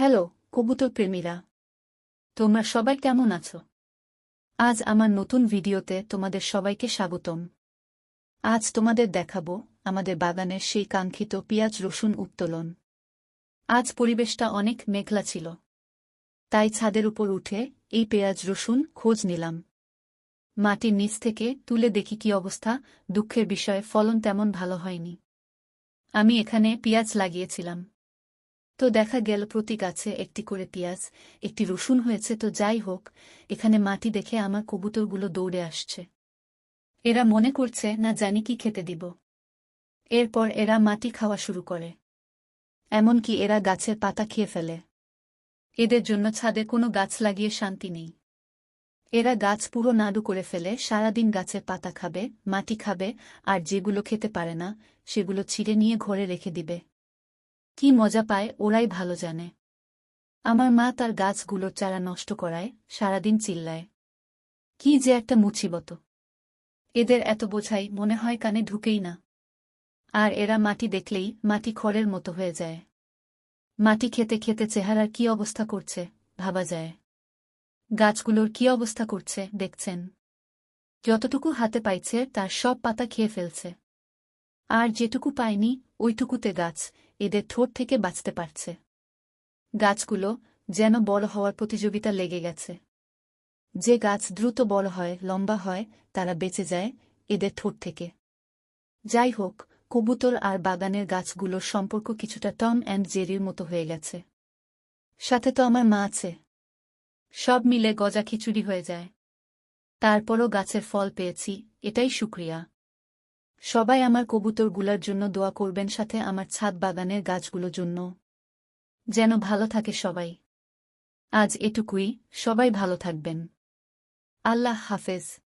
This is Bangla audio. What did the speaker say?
হ্যালো, কবুতর প্রেমীরা। তোমরা সবাই কেমন আছো? আজ আমার নতুন ভিডিওতে তোমাদের সবাইকে স্বাগতম। আজ তোমাদের দেখাবো আমাদের বাগানের সেই কাঙ্ক্ষিত পেঁয়াজ রসুন উত্তোলন। আজ পরিবেশটা অনেক মেঘলা ছিল। তাই ছাদের উপর উঠে এই পেঁয়াজ রসুন খোঁজ নিলাম। মাটির নিচ থেকে তুলে দেখি কি অবস্থা, দুঃখের বিষয়ে ফলন তেমন ভালো হয়নি। আমি এখানে পেঁয়াজ লাগিয়েছিলাম। তো দেখা গেল প্রতি গাছে একটি করে পেঁয়াজ, একটি রসুন হয়েছে তো যাই হোক, এখানে মাটি দেখে আমার কবুতরগুলো দৌড়ে আসছে। এরা মনে করছে, না জানি কি খেতে দিব। এরপর এরা মাটি খাওয়া শুরু করে। এমনকি এরা গাছের পাতা খেয়ে ফেলে। এদের জন্য ছাদে কোনো গাছ লাগিয়ে শান্তি নেই। এরা গাছ পুরো নাড়ু করে ফেলে, সারাদিন গাছের পাতা খাবে, মাটি খাবে, আর যেগুলো খেতে পারে না, সেগুলো ছিঁড়ে নিয়ে ঘরে রেখে দিবে। কি মজা পায় ওরাই ভালো জানে। আমার মা তার গাছগুলোর চারা নষ্ট করায়, সারাদিন চিল্লায়। কি যে একটা মুছিবত এদের এত বোঝাই মনে হয় কানে ঢুকেই না। আর এরা মাটি দেখলেই মাটি খড়ের মতো হয়ে যায়। মাটি খেতে খেতে চেহারার কি অবস্থা করছে, ভাবা যায়। গাছগুলোর কি অবস্থা করছে, দেখছেন। যতটুকু হাতে পাইছে, তার সব পাতা খেয়ে ফেলছে। আর যেটুকু পায়নি, ওইটুকুতে গাছ এদের ঠোঁট থেকে বাঁচতে পারছে। গাছগুলো যেন বড় হওয়ার প্রতিযোগিতা লেগে গেছে। যে গাছ দ্রুত বড় হয়, লম্বা হয়, তারা বেঁচে যায় এদের ঠোঁট থেকে। যাই হোক, কবুতর আর বাগানের গাছগুলোর সম্পর্ক কিছুটা টম অ্যান্ড জেরির মতো হয়ে গেছে। সাথে তো আমার মা আছে। সব মিলে গজা খিচুড়ি হয়ে যায়। তারপরও গাছের ফল পেয়েছি, এটাই শুক্রিয়া সবাই আমার কবুতরগুলার জন্য দোয়া করবেন সাথে আমার ছাদ বাগানের গাছগুলোর জন্য। যেন ভালো থাকে সবাই। আজ এটুকুই, সবাই ভালো থাকবেন। আল্লাহ হাফেজ।